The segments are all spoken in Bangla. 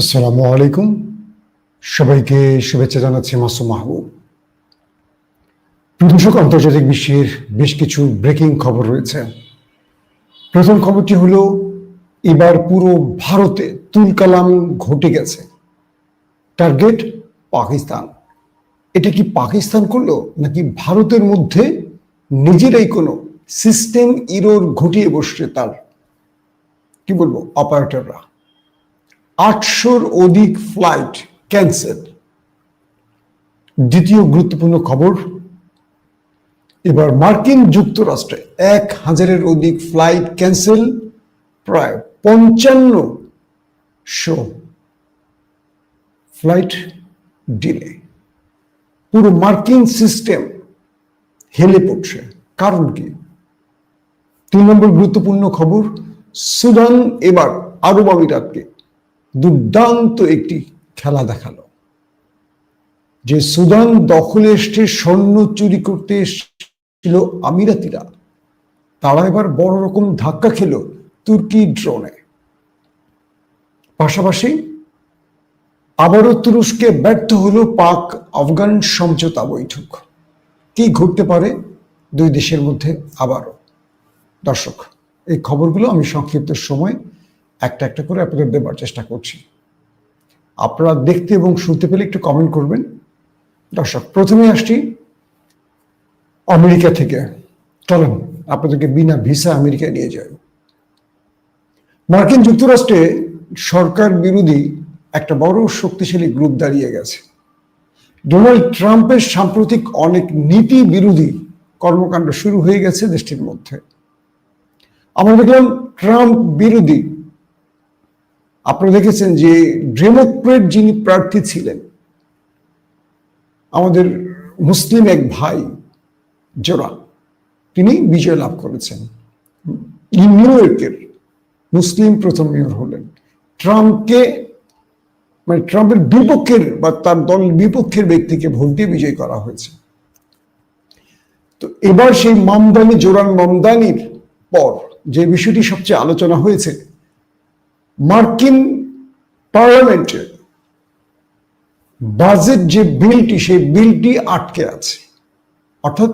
আসসালামু আলাইকুম। সবাইকে শুভেচ্ছা জানাচ্ছি মাসু মাহবুব। প্রদর্শক আন্তর্জাতিক বিশ্বের বেশ কিছু ব্রেকিং খবর রয়েছে। প্রথম খবরটি হলো, এবার পুরো ভারতে তুলকালাম ঘটে গেছে। টার্গেট পাকিস্তান। এটা কি পাকিস্তান করল, নাকি ভারতের মধ্যে নিজেরাই কোনো সিস্টেম ইরোর ঘটিয়ে বসছে তার? কি বলব অপারেটররা আটশোর অধিক ফ্লাইট ক্যান্সেল দ্বিতীয় গুরুত্বপূর্ণ খবর, এবার মার্কিন যুক্তরাষ্ট্রে এক হাজারের অধিক ফ্লাইট ক্যান্সেল প্রায় পঞ্চান্ন শো ফ্লাইট ডিলে পুরো মার্কিন সিস্টেম হেলে পড়ছে। কারণ কি? তিন নম্বর গুরুত্বপূর্ণ খবর, সুদান এবার আরব আমিরাতকে দুর্দান্ত একটি খেলা দেখাল। যে সুদান দখলে এসছে, স্বর্ণ চুরি করতে এসেছিল আমিরাতিরা। তারা এবার বড় রকম ধাক্কা খেল তুর্কি ড্রোনে। পাশাপাশি আবারও তুরস্কে ব্যর্থ হলো পাক আফগান সমঝোতা বৈঠক। কি ঘটতে পারে দুই দেশের মধ্যে আবারও? দর্শক, এই খবরগুলো আমি সংক্ষিপ্ত সময় একটা একটা করে আপনাদের দেবার চেষ্টা করছি। আপনারা দেখতে এবং শুনতে পেলে একটু কমেন্ট করবেন। দর্শক, প্রথমে আসছি আমেরিকা থেকে। চলেন, আপনাদেরকে বিনা ভিসা আমেরিকায় নিয়ে যায় মার্কিন যুক্তরাষ্ট্রে সরকার বিরোধী একটা বড় শক্তিশালী গ্রুপ দাঁড়িয়ে গেছে। ডোনাল্ড ট্রাম্পের সাম্প্রতিক অনেক নীতি বিরোধী কর্মকাণ্ড শুরু হয়ে গেছে দেশটির মধ্যে। আমরা দেখলাম ট্রাম্প বিরোধী আপনারা দেখেছেন যে ডেমোক্রেট যিনি প্রার্থী ছিলেন, আমাদের মুসলিম এক ভাই জোরান তিনি বিজয় লাভ করেছেন। নিউ ইয়র্কের মুসলিম প্রথম মেয়র হলেন। ট্রাম্পকে মানে ট্রাম্পের বিপক্ষের বা তার দল বিপক্ষের ব্যক্তিকে ভোট দিয়ে বিজয় করা হয়েছে। তো এবার সেই মামদানি জোরান মামদানির পর যে বিষয়টি সবচেয়ে আলোচনা হয়েছে মার্কিন পার্লামেন্টে বাজেট যে বিলটি, সেই বিলটি আটকে আছে। অর্থাৎ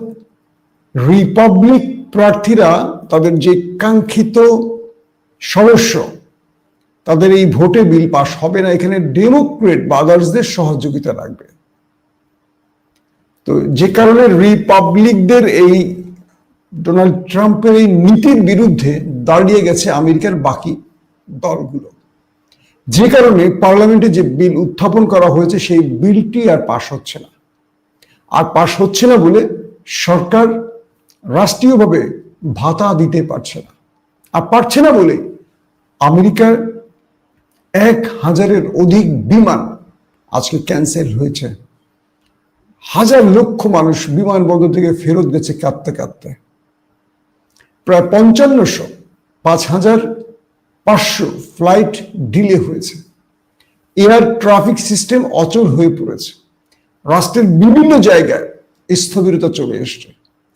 রিপাবলিক প্রার্থীরা, তাদের যে কাঙ্ক্ষিত সদস্য, তাদের এই ভোটে বিল পাস হবে না। এখানে ডেমোক্রেট বা আদার্সদের সহযোগিতা লাগবে। তো যে কারণে রিপাবলিকদের এই ডোনাল্ড ট্রাম্পের এই নীতির বিরুদ্ধে দাঁড়িয়ে গেছে আমেরিকার বাকি দলগুলো। যে কারণে পার্লামেন্টে যে বিল উত্থাপন করা হয়েছে, সেই বিলটি আর পাশ হচ্ছে না। আর পাশ হচ্ছে না বলে সরকার রাষ্ট্রীয়ভাবে ভাতা দিতে পারছে না। আর পারছে না বলে আমেরিকার এক হাজারের অধিক বিমান আজকে ক্যান্সেল হয়েছে। হাজার লক্ষ মানুষ বিমানবন্দর থেকে ফেরত গেছে কাঁদতে কাঁদতে। প্রায় পঞ্চান্নশো, পাঁচ হাজার পাঁচশো ফ্লাইট ডিলে হয়েছে। এয়ার ট্রাফিক সিস্টেম অচল হয়ে পড়েছে। রাষ্ট্রের বিভিন্ন জায়গায় স্থবিরতা চলে এসছে।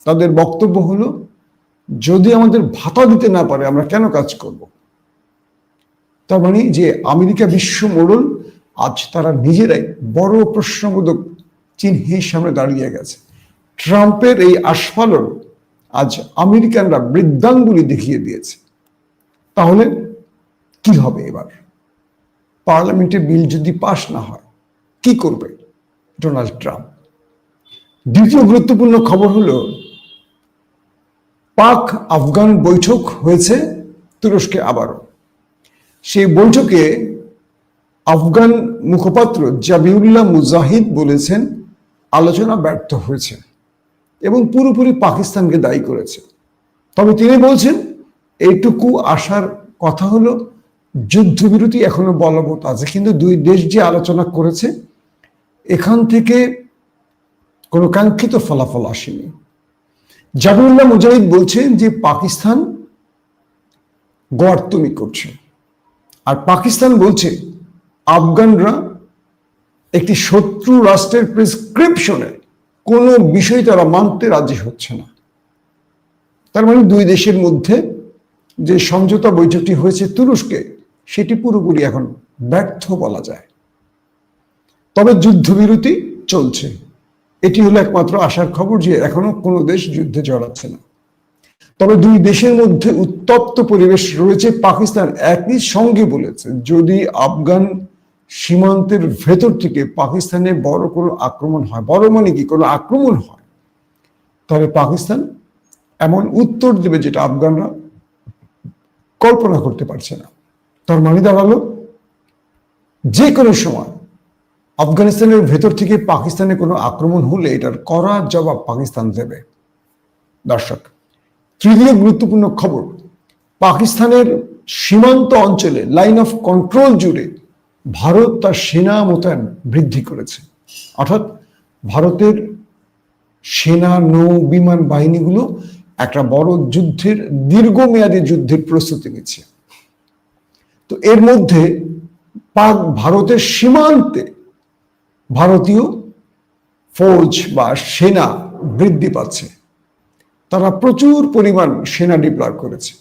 তাদের বক্তব্য হলো, যদি আমাদের ভাতা দিতে না পারে, আমরা কেন কাজ করব? তার মানে যে আমেরিকা বিশ্ব মোড়ল, আজ তারা নিজেরাই বড় প্রশ্নবোধক চিহ্নের সামনে দাঁড়িয়ে গেছে। ট্রাম্পের এই আস্ফালন আজ আমেরিকানরা বৃদ্ধাঙ্গুলি দেখিয়ে দিয়েছে। তাহলে কি হবে এবার? পার্লামেন্টে বিল যদি পাশ না হয়, কি করবে ডোনাল্ড ট্রাম্প? দ্বিতীয় গুরুত্বপূর্ণ খবর হলো, পাক আফগান বৈঠক হয়েছে তুরস্কে আবারও। সেই বৈঠকে আফগান মুখপাত্র জাবিউল্লাহ মুজাহিদ বলেছেন, আলোচনা ব্যর্থ হয়েছে এবং পুরোপুরি পাকিস্তানকে দায়ী করেছে। তবে তিনি বলছেন, এইটুকু আসার কথা হলো যুদ্ধবিরতি এখনও বলবৎ আছে, কিন্তু দুই দেশ যে আলোচনা করেছে, এখান থেকে কোনো কাঙ্ক্ষিত ফলাফল আসেনি। জাবিউল্লাহ মুজাহিদ বলছেন যে পাকিস্তান গর্তমি করছে। আর পাকিস্তান বলছে, আফগানরা একটি শত্রু রাষ্ট্রের প্রেসক্রিপশনে কোনো বিষয় তারা মানতে রাজি হচ্ছে না। তার মানে দুই দেশের মধ্যে যে সমঝোতা বৈঠকটি হয়েছে তুরস্কে সেটি পুরোপুরি এখন ব্যর্থ বলা যায়। তবে যুদ্ধবিরতি চলছে। এটি হলো একমাত্র আশার খবর যে এখনও কোনো দেশ যুদ্ধে জড়াচ্ছে না। তবে দুই দেশের মধ্যে উত্তপ্ত পরিবেশ রয়েছে পাকিস্তান, একই সঙ্গে বলেছে, যদি আফগান সীমান্তের ভেতর থেকে পাকিস্তানে বড় কোনো আক্রমণ হয়, বড় মানে কি, কোনো আক্রমণ হয় তবে পাকিস্তান এমন উত্তর দেবে যেটা আফগানরা কল্পনা করতে পারছে না। তার মানে দাঁড়াল। যে কোনো সময় আফগানিস্তানের ভেতর থেকে পাকিস্তানে কোনো আক্রমণ হলে এটার কড়া জবাব পাকিস্তান দেবে। দর্শক, তৃতীয় গুরুত্বপূর্ণ খবর, পাকিস্তানের সীমান্ত অঞ্চলে লাইন অফ কন্ট্রোল জুড়ে ভারত তার সেনা মোতায়েন বৃদ্ধি করেছে। অর্থাৎ ভারতের সেনা, নৌ, বিমান বাহিনীগুলো একটা বড় যুদ্ধের দীর্ঘমেয়াদী যুদ্ধের প্রস্তুতি নিচ্ছে। তো এর মধ্যে পাক ভারতের সীমান্তে ভারতীয় ফৌজ বা সেনা বৃদ্ধি পাচ্ছে। তারা প্রচুর পরিমাণ সেনা ডিপ্লয় করেছে।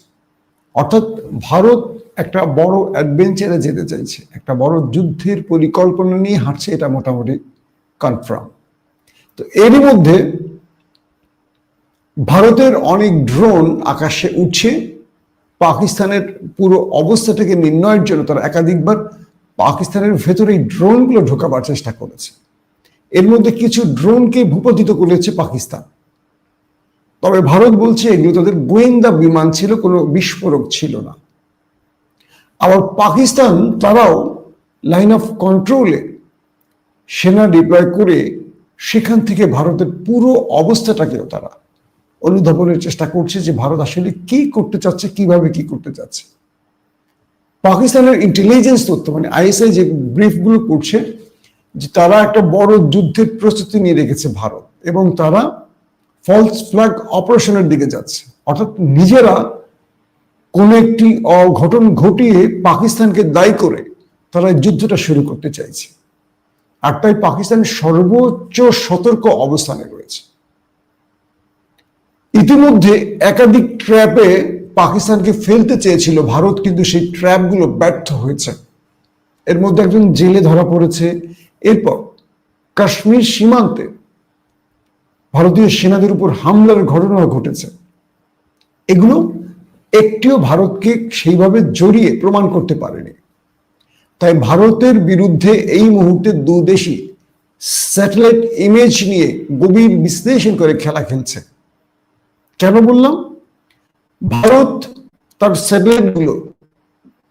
অর্থাৎ ভারত একটা বড় অ্যাডভেঞ্চারে যেতে চাইছে। একটা বড় যুদ্ধের পরিকল্পনা নিয়ে হাঁটছে এটা মোটামুটি কনফার্ম তো এরই মধ্যে ভারতের অনেক ড্রোন আকাশে উঠছে। পাকিস্তানের পুরো অবস্থাটাকে নির্ণয়ের জন্য তারা একাধিকবার পাকিস্তানের ভেতরে এই ড্রোনগুলো ঢোকাবার চেষ্টা করেছে। এর মধ্যে কিছু ড্রোনকে ভূপাতিত করেছে পাকিস্তান। তবে ভারত বলছে এগুলো তাদের গোয়েন্দা বিমান ছিল, কোনো বিস্ফোরক ছিল না। আবার পাকিস্তান, তারাও লাইন অফ কন্ট্রোলে সেনা ডিপ্লয় করে সেখান থেকে ভারতের পুরো অবস্থাটাকেও তারা অনুধাবনের চেষ্টা করছে যে ভারত আসলে কি করতে চাচ্ছে, কীভাবে কি করতে চাচ্ছে। পাকিস্তানের ইন্টেলিজেন্স তথ্য মানে আইএসআই যে ব্রিফগুলো করছে, যে তারা একটা বড় যুদ্ধের প্রস্তুতি নিয়ে রেখেছে ভারত, এবং তারা ফলস ফ্ল্যাগ অপারেশনের দিকে যাচ্ছে। অর্থাৎ নিজেরা কোন একটি অঘটন ঘটিয়ে পাকিস্তানকে দায়ী করে তারা যুদ্ধটা শুরু করতে চাইছে। আর তাই পাকিস্তান সর্বোচ্চ সতর্ক অবস্থানে রয়েছে। ইতিমধ্যে একাধিক ট্র্যাপে পাকিস্তানকে ফেলতে চেয়েছিল ভারত, কিন্তু সেই ট্র্যাপগুলো ব্যর্থ হয়েছে। এর মধ্যে একজন জেলে ধরা পড়েছে। এরপর কাশ্মীর সীমান্তে ভারতীয় সেনাদের উপর হামলার ঘটনা ঘটেছে। এগুলো একটিও ভারতকে সেইভাবে জড়িয়ে প্রমাণ করতে পারেনি। তাই ভারতের বিরুদ্ধে এই মুহূর্তে দু দেশই স্যাটেলাইট ইমেজ নিয়ে গভীর বিশ্লেষণ করে খেলা খেলছে। কেন বললাম? ভারত তার স্যাটেলাইটগুলো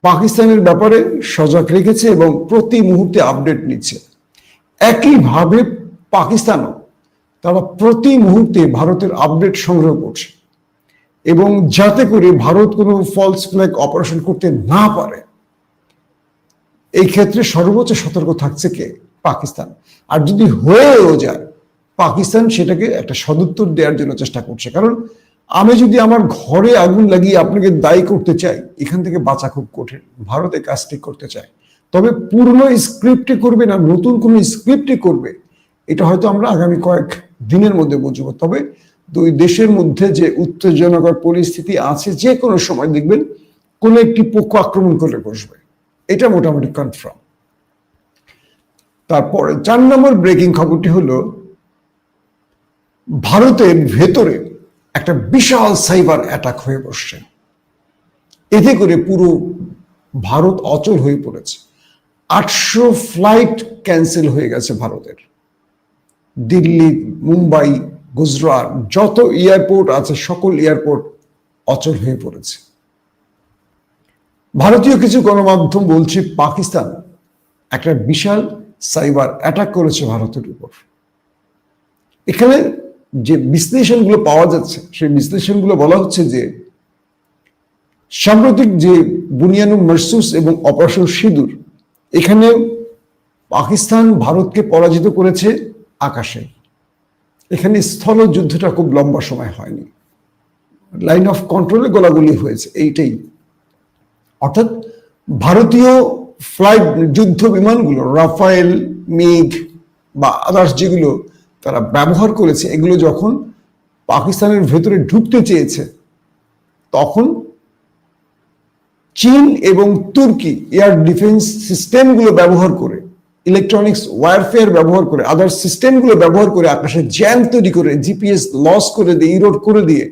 পাকিস্তানের ব্যাপারে সজাগ রেখেছে এবং প্রতি মুহূর্তে আপডেট নিচ্ছে। একইভাবে পাকিস্তানও তারা প্রতি মুহূর্তে ভারতের আপডেট সংগ্রহ করছে। এবং যাতে করে ভারত কোনো ফলস ফ্ল্যাগ অপারেশন করতে না পারে, এই ক্ষেত্রে সর্বোচ্চ সতর্ক থাকছে কে? পাকিস্তান। আর যদি হয়েও যায় পাকিস্তান সেটাকে একটা সদুত্তর দেওয়ার জন্য চেষ্টা করছে। কারণ আমি যদি আমার ঘরে আগুন লাগিয়ে আপনাকে দায়ী করতে চাই, এখান থেকে বাঁচা খুব কঠিন। ভারতে কাজটি করতে চায়। তবে পূর্ণ স্ক্রিপ্টে করবে না, নতুন কোনো স্ক্রিপ্টে করবে, এটা হয়তো আমরা আগামী কয়েক দিনের মধ্যে বুঝব। তবে দুই দেশের মধ্যে যে উত্তেজনাকর পরিস্থিতি আছে, যে কোনো সময় দেখবেন কোন একটি পক্ষ আক্রমণ করে বসবে। এটা মোটামুটি কনফার্ম তারপরে চার নম্বর ব্রেকিং খবরটি হলো ভারতের ভেতরে একটা বিশাল সাইবার অ্যাটাক হয়ে বসছে। এতে করে পুরো ভারত অচল হয়ে পড়েছে। আটশো ফ্লাইট ক্যান্সেল হয়ে গেছে ভারতের। দিল্লি, মুম্বাই, গুজরাট, যত এয়ারপোর্ট আছে, সকল এয়ারপোর্ট অচল হয়ে পড়েছে। ভারতীয় কিছু গণমাধ্যম বলছে, পাকিস্তান একটা বিশাল সাইবার অ্যাটাক করেছে ভারতের উপর। এখানে যে বিশ্লেষণগুলো পাওয়া যাচ্ছে, সেই বিশ্লেষণগুলো বলা হচ্ছে যে সাম্প্রতিক যে বুনিয়ানু মারসুস এবং অপারেশন সিঁদুর, এখানে পাকিস্তান ভারতকে পরাজিত করেছে আকাশে। এখানে স্থল যুদ্ধটা খুব লম্বা সময় হয়নি। লাইন অফ কন্ট্রোলে গোলাগুলি হয়েছে, এইটাই। অর্থাৎ ভারতীয় ফ্লাইট যুদ্ধ বিমানগুলো, রাফায়েল মেঘ বা আদার্স যেগুলো তারা ব্যবহার করেছে, এগুলো যখন পাকিস্তানের ভেতরে ঢুকতে চেয়েছে, তখন চীন এবং তুর্কি এয়ার ডিফেন্স সিস্টেমগুলো ব্যবহার করে ইলেকট্রনিক্স ওয়ারফেয়ার ব্যবহার করে আদার সিস্টেমগুলো ব্যবহার করে আকাশে জ্যাম তৈরি করে জিপিএস লস করে দিয়ে ইরোড করে দিয়ে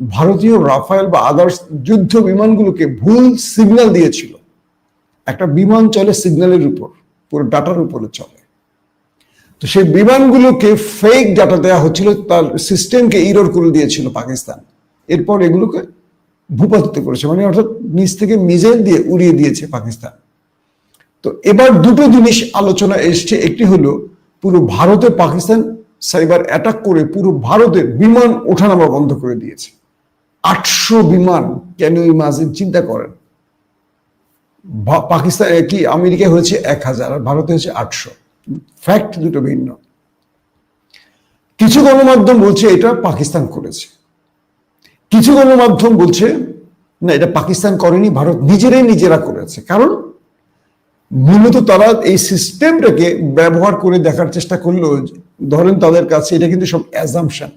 ভারতীয় রাফায়েল বা আদার্স যুদ্ধ বিমানগুলোকে ভুল সিগন্যাল দিয়েছিল। একটা বিমান চলে সিগন্যালের উপর, পুরো ডাটার উপরে চলে। তো সেই বিমানগুলোকে ফেক ডাটা দেওয়া হচ্ছিল, তার সিস্টেমকে ইরোর করে দিয়েছিল পাকিস্তান। এরপর এগুলোকে ভূপাতিত করেছে মানে অর্থাৎ নিচ থেকে মিজাইল দিয়ে উড়িয়ে দিয়েছে পাকিস্তান। তো এবার দুটো জিনিস আলোচনা এসছে, একটি হলো পুরো ভারতে পাকিস্তান সাইবার অ্যাটাক করে পুরো ভারতের বিমান ওঠানামা বন্ধ করে দিয়েছে। আটশো বিমান, কেন ইমাজিন চিন্তা করেন? পাকিস্তান কি আমেরিকা হয়েছে এক হাজার আর ভারতে হয়েছে আটশো। ফ্যাক্ট দুটো ভিন্ন। কিছু গণমাধ্যম বলছে এটা পাকিস্তান করেছে। কিছু গণমাধ্যম বলছে না এটা পাকিস্তান করেনি ভারত নিজেরাই নিজেরা করেছে। কারণ মূলত তারা এই সিস্টেমটাকে ব্যবহার করে দেখার চেষ্টা করল যে, ধরেন তাদের কাছে এটা কিন্তু সব অ্যাজামশন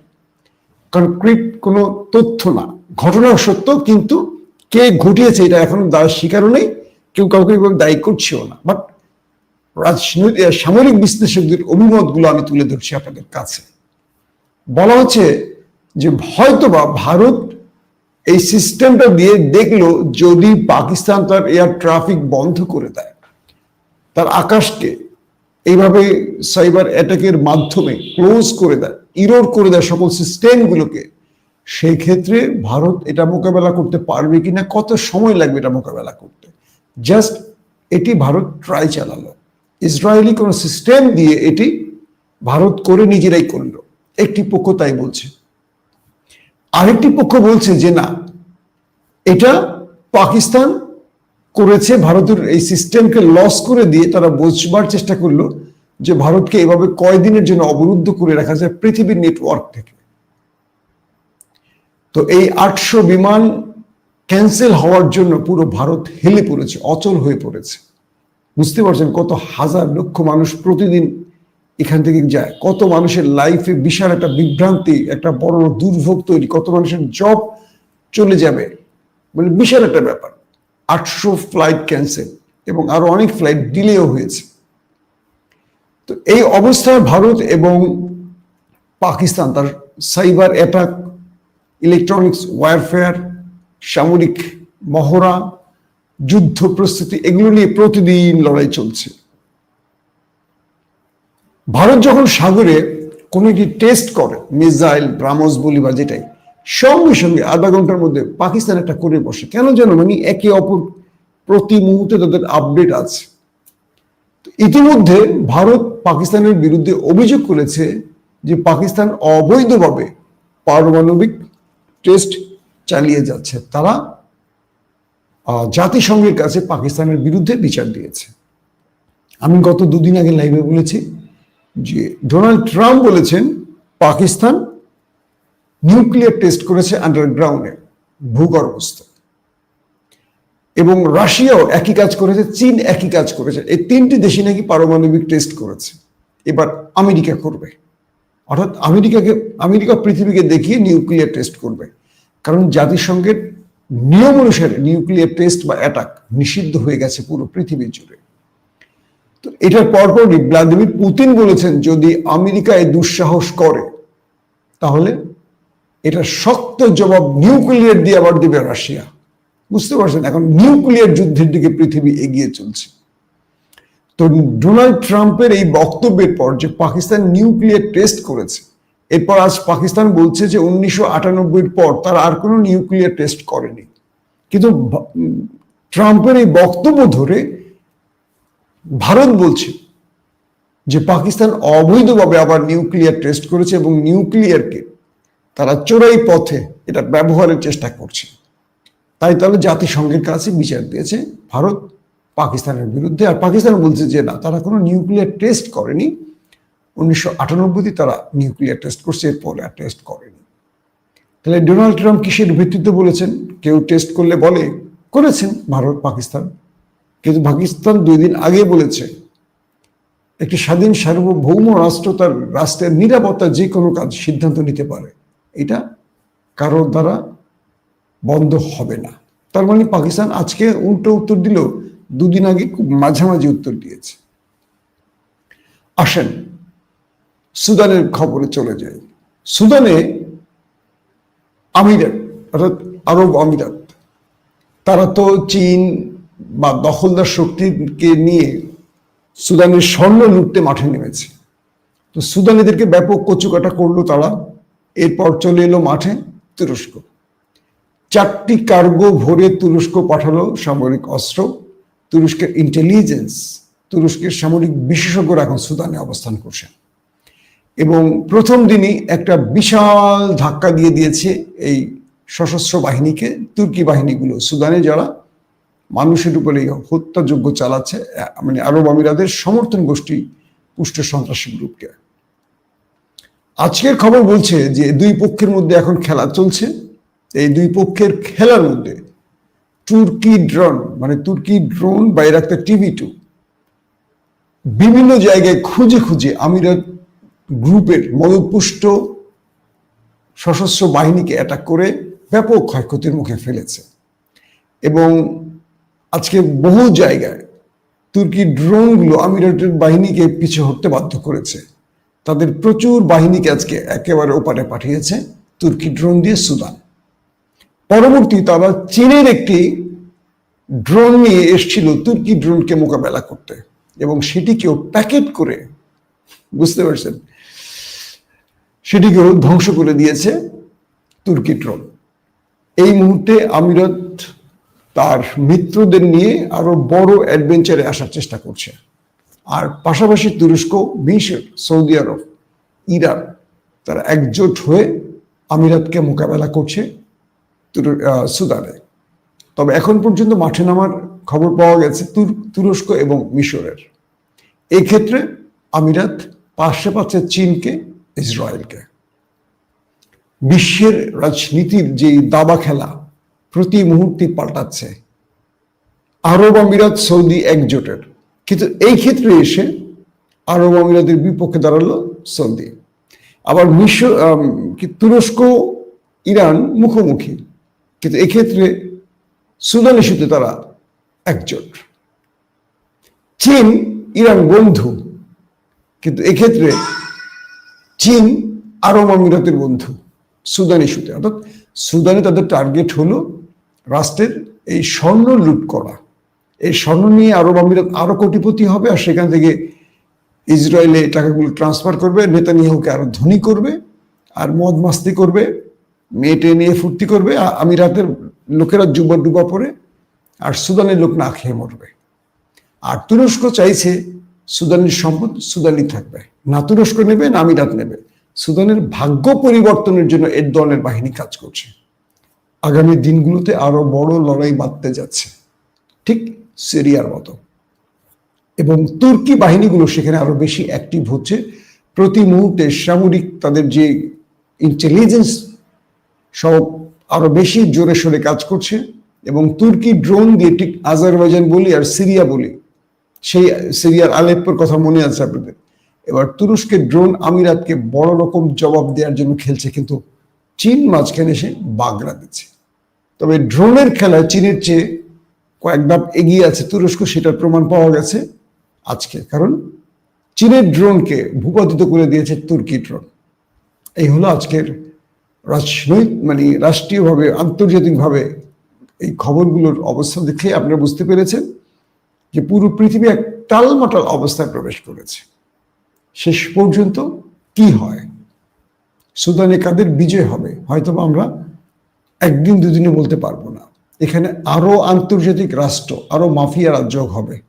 কনক্রিট কোনো তথ্য না। ঘটনা সত্য কিন্তু কে ঘটিয়েছে এটা এখন দায় স্বীকারও নেই। কেউ কাউকে দায়ী করছেও না। বাট রাজনৈতিক সামরিক বিশ্লেষকদের অভিমতগুলো আমি তুলে ধরছি আপনাদের কাছে। বলা হচ্ছে যে হয়তোবা ভারত এই সিস্টেমটা দিয়ে দেখল যদি পাকিস্তান তার এয়ার ট্রাফিক বন্ধ করে দেয়, তার আকাশকে এইভাবে সাইবার অ্যাটাকের মাধ্যমে ক্লোজ করে দেয়, ইরোর করে দেয় সকল সিস্টেমগুলোকে সেই ক্ষেত্রে ভারত এটা মোকাবেলা করতে পারবে কিনা, কত সময় লাগবে এটা মোকাবেলা করতে? জাস্ট এটি ভারত ট্রাই চালালো। ইসরায়েলি কোনো সিস্টেম দিয়ে এটি ভারত করে নিজেরাই করল। একটি পক্ষ তাই বলছে। আরেকটি পক্ষ বলছে যে না, এটা পাকিস্তান করেছে, ভারতের এই সিস্টেমকে লস করে দিয়ে তারা বোঝবার চেষ্টা করল যে ভারতকে এভাবে কয়দিনের জন্য অবরুদ্ধ করে রাখা যায় পৃথিবীর নেটওয়ার্ক থেকে। তো এই আটশো বিমান ক্যান্সেল হওয়ার জন্য পুরো ভারত হেলে পড়েছে, অচল হয়ে পড়েছে। বুঝতে পারছেন কত হাজার লক্ষ মানুষ প্রতিদিন এখান থেকে যায়? কত মানুষের লাইফে বিশাল একটা বিভ্রান্তি, একটা বড় দুর্ভোগ তৈরি, কত মানুষের জব চলে যাবে? মানে বিশাল একটা ব্যাপার। আটশো ফ্লাইট ক্যান্সেল এবং আরও অনেক ফ্লাইট ডিলেও হয়েছে। তো এই অবস্থায় ভারত এবং পাকিস্তান, তার সাইবার অ্যাটাক ইলেকট্রনিক্স ওয়ারফেয়ার সামরিক মহড়া যুদ্ধ প্রস্তুতি এগুলো নিয়ে প্রতিদিন লড়াই চলছে। ভারত যখন সাগরে কোনো একটি টেস্ট করে মিসাইল ব্রাহ্মস বলি বা যেটাই, সঙ্গে সঙ্গে আধা ঘণ্টার মধ্যে পাকিস্তান একটা করে বসে। কেন যেন মানে একে অপর প্রতি মুহূর্তে তাদের আপডেট আছে। ইতিমধ্যে ভারত পাকিস্তানের বিরুদ্ধে অভিযোগ করেছে যে পাকিস্তান অবৈধভাবে পারমাণবিক টেস্ট চালিয়ে যাচ্ছে। তারা জাতিসংঘের কাছে পাকিস্তানের বিরুদ্ধে বিচার দিয়েছে। আমি গত দুদিন আগে লাইভে বলেছি যে ডোনাল্ড ট্রাম্প বলেছেন, পাকিস্তান নিউক্লিয়ার টেস্ট করেছে আন্ডারগ্রাউন্ডে, ভূগর্ভস্থ। এবং রাশিয়াও একই কাজ করেছে, চীন একই কাজ করেছে। এই তিনটি দেশই নাকি পারমাণবিক টেস্ট করেছে। এবার আমেরিকা করবে। অর্থাৎ আমেরিকাকে, আমেরিকা পৃথিবীকে দেখিয়ে নিউক্লিয়ার টেস্ট করবে। কারণ জাতিসংঘের নিয়ম অনুসারে নিউক্লিয়ার টেস্ট বা অ্যাটাক নিষিদ্ধ হয়ে গেছে পুরো পৃথিবী জুড়ে। তো এটার পরপরই ভ্লাদিমির পুতিন বলেছেন, যদি আমেরিকা এই দুঃসাহস করে, তাহলে এটা শক্ত জবাব নিউক্লিয়ার দিয়ে আবার দেবে রাশিয়া। বুঝতে পারছেন? এখন নিউক্লিয়ার যুদ্ধের দিকে পৃথিবী এগিয়ে চলছে। তো ডোনাল্ড ট্রাম্পের এই বক্তব্যের পর যে পাকিস্তান নিউক্লিয়ার টেস্ট করেছে এরপর আজ পাকিস্তান বলছে যে উনিশশো আটানব্বইয়ের পর তারা আর কোনো নিউক্লিয়ার টেস্ট করেনি। কিন্তু ট্রাম্পের এই বক্তব্য ধরে ভারত বলছে যে পাকিস্তান অবৈধভাবে আবার নিউক্লিয়ার টেস্ট করেছে এবং নিউক্লিয়ারকে তারা চোরাই পথে এটা ব্যবহারের চেষ্টা করছে। তাই তাহলে জাতিসংঘের কাছে বিচার দিয়েছে ভারত পাকিস্তানের বিরুদ্ধে। আর পাকিস্তান বলছে যে না, তারা কোনো নিউক্লিয়ার টেস্ট করেনি। উনিশশো তারা নিউক্লিয়ার টেস্ট করছে, এরপরে আর টেস্ট করেনি। তাহলে ডোনাল্ড ট্রাম্প কিসের ভিত্তিতে বলেছেন? কেউ টেস্ট করলে বলে, করেছেন ভারত, পাকিস্তান। কিন্তু পাকিস্তান দুই দিন আগে বলেছে, একটি স্বাধীন সার্বভৌম রাষ্ট্র তার রাষ্ট্রের নিরাপত্তা যে কোনো কাজ সিদ্ধান্ত নিতে পারে, এটা কারোর দ্বারা বন্ধ হবে না। তার মানে পাকিস্তান আজকে উল্টো উত্তর দিল দুদিন আগে খুব মাঝামাঝি উত্তর দিয়েছে। আসেন সুদানের খবরে চলে যায়। সুদানে আমিরাত, অর্থাৎ আরব আমিরাত, তারা তো চীন বা দখলদার শক্তিকে নিয়ে সুদানের স্বর্ণ লুটতে মাঠে নেমেছে। তো সুদানিদেরকে ব্যাপক কচুকাটা করল তারা। এরপর চলে এলো মাঠে তুরস্ক। চারটি কার্গো ভরে তুরস্ক পাঠালো সামরিক অস্ত্র। তুরস্কের ইন্টেলিজেন্স তুরস্কের সামরিক বিশেষজ্ঞরা এখন সুদানে অবস্থান করছে এবং প্রথম দিনই একটা বিশাল ধাক্কা দিয়ে দিয়েছে এই সশস্ত্র বাহিনীকে। তুর্কি বাহিনীগুলো, সুদানে যারা মানুষের উপরে হত্যাযোগ্য চালাচ্ছে মানে আরব আমিরাদের সমর্থন গোষ্ঠী পুষ্ট সন্ত্রাসী গ্রুপকে। আজকের খবর বলছে যে দুই পক্ষের মধ্যে এখন খেলা চলছে। এই দুই পক্ষের খেলার মধ্যে তুর্কি ড্রোন মানে তুর্কি ড্রোন বা এর একটা টিভি টু, বিভিন্ন জায়গায় খুঁজে খুঁজে আমিরাত গ্রুপের মদতপুষ্ট সশস্ত্র বাহিনীকে অ্যাটাক করে ব্যাপক ক্ষয়ক্ষতির মুখে ফেলেছে। এবং আজকে বহু জায়গায় তুর্কি ড্রোনগুলো আমিরাতের বাহিনীকে পিছু হটতে বাধ্য করেছে। তাদের প্রচুর বাহিনীকে আজকে একেবারে ওপারে পাঠিয়েছে তুর্কি ড্রোন দিয়ে সুদান। পরবর্তী তারা চীনের একটি ড্রোন নিয়ে এসেছিল তুর্কি ড্রোনকে মোকাবেলা করতে এবং সেটিকেও প্যাকেট করে, বুঝতে পারছেন? সেটিকেও ধ্বংস করে দিয়েছে তুর্কি ড্রোন এই মুহূর্তে আমিরাত তার মিত্রদের নিয়ে আরও বড় অ্যাডভেঞ্চারে আসার চেষ্টা করছে। আর পাশাপাশি তুরস্ক মিশর সৌদি আরব, ইরান তারা একজোট হয়ে আমিরাতকে মোকাবেলা করছে সুদানে। তবে এখন পর্যন্ত মাঠে নামার খবর পাওয়া গেছে তুরস্ক এবং মিশরের। এক্ষেত্রে আমিরাত পাশে পাচ্ছে চীনকে ইসরায়েলকে। বিশ্বের রাজনীতির যে দাবা খেলা প্রতি মুহূর্তে পাল্টাচ্ছে, আরব আমিরাত সৌদি একজোটের। কিন্তু এই ক্ষেত্রে এসে আরব আমিরাতের বিপক্ষে দাঁড়াল সৌদি। আবার কি তুরস্ক, ইরান মুখোমুখি। কিন্তু এক্ষেত্রে সুদান ইস্যুতে তারা একজোট। চীন, ইরান বন্ধু। কিন্তু এক্ষেত্রে চীন আরব আমিরাতের বন্ধু, সুদান ইস্যুতে। অর্থাৎ সুদানে তাদের টার্গেট হলো রাষ্ট্রের এই স্বর্ণ লুট করা। এই স্বর্ণ নিয়ে আরব আমিরাত আরও কোটিপতি হবে আর সেখান থেকে ইসরায়েলে টাকাগুলো ট্রান্সফার করবে, নেতানিয়াহুকে আরও ধনী করবে আর মদ মাস্তি করবে মেয়েটে নিয়ে ফুর্তি করবে আমিরাতের লোকেরা জুবা ডুবা পরে আর সুদানের লোক না খেয়ে মরবে। আর তুরস্ক চাইছে সুদানের সম্পদ সুদানি থাকবে। না তুরস্ক নেবে না আমিরাত নেবে সুদানের ভাগ্য পরিবর্তনের জন্য এর দলের বাহিনী কাজ করছে। আগামী দিনগুলোতে আরও বড় লড়াই বাঁধতে যাচ্ছে, ঠিক সিরিয়ার মতো। এবং তুর্কি বাহিনীগুলো সেখানে আরও বেশি অ্যাক্টিভ হচ্ছে। প্রতি মুহূর্তে সামরিক তাদের যে ইন্টেলিজেন্স সব আরও বেশি জোরে সোরে কাজ করছে। এবং তুর্কি ড্রোন দিয়ে ঠিক আজারবাইজান বলি আর সিরিয়া বলি সেই সিরিয়ার আলেপ্পোর কথা মনে আছে আপনাদের? এবার তুরস্কের ড্রোন আমিরাতকে বড় রকম জবাব দেওয়ার জন্য খেলছে, কিন্তু চীন মাঝখানে এসে বাগড়া দিচ্ছে। তবে ড্রোনের খেলায় চীনের চেয়ে কয়েক ধাপ এগিয়ে আছে তুরস্ক, সেটার প্রমাণ পাওয়া গেছে আজকে। কারণ চীনের ড্রোনকে ভূপাতিত করে দিয়েছে তুর্কি ড্রোন। এই হলো আজকের রাজনৈতিক মানে রাষ্ট্রীয়ভাবে, আন্তর্জাতিকভাবে এই খবরগুলোর অবস্থা দেখে আপনারা বুঝতে পেরেছেন। যে পুরো পৃথিবী এক টালমাটাল অবস্থায় প্রবেশ করেছে। শেষ পর্যন্ত কি হয়? সুদানে কাদের বিজয় হবে? হয়তো আমরা একদিন দুদিনে বলতে পারব না। এখানে আরও আন্তর্জাতিক রাষ্ট্র আরও মাফিয়া রাজ্য হবে।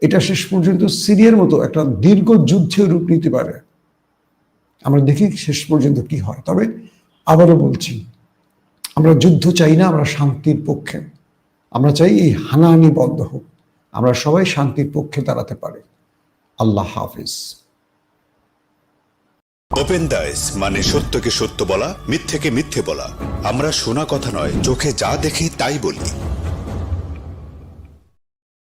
এটা শেষ পর্যন্ত সিরিয়ার মতো একটা দীর্ঘ যুদ্ধে রূপ নিতে পারে। আমরা দেখি শেষ পর্যন্ত কি হয়। তবে আবারও বলছি, আমরা যুদ্ধ চাই না, আমরা শান্তির পক্ষে। আমরা চাই এই হানাহানি বন্ধ হোক। আমরা সবাই শান্তির পক্ষে দাঁড়াতে পারি। আল্লাহ হাফিজ। ওপেন দাইস মানে সত্যকে সত্য বলা, মিথ্যেকে মিথ্যে বলা। আমরা শোনা কথা নয়, চোখে যা দেখি তাই বলি।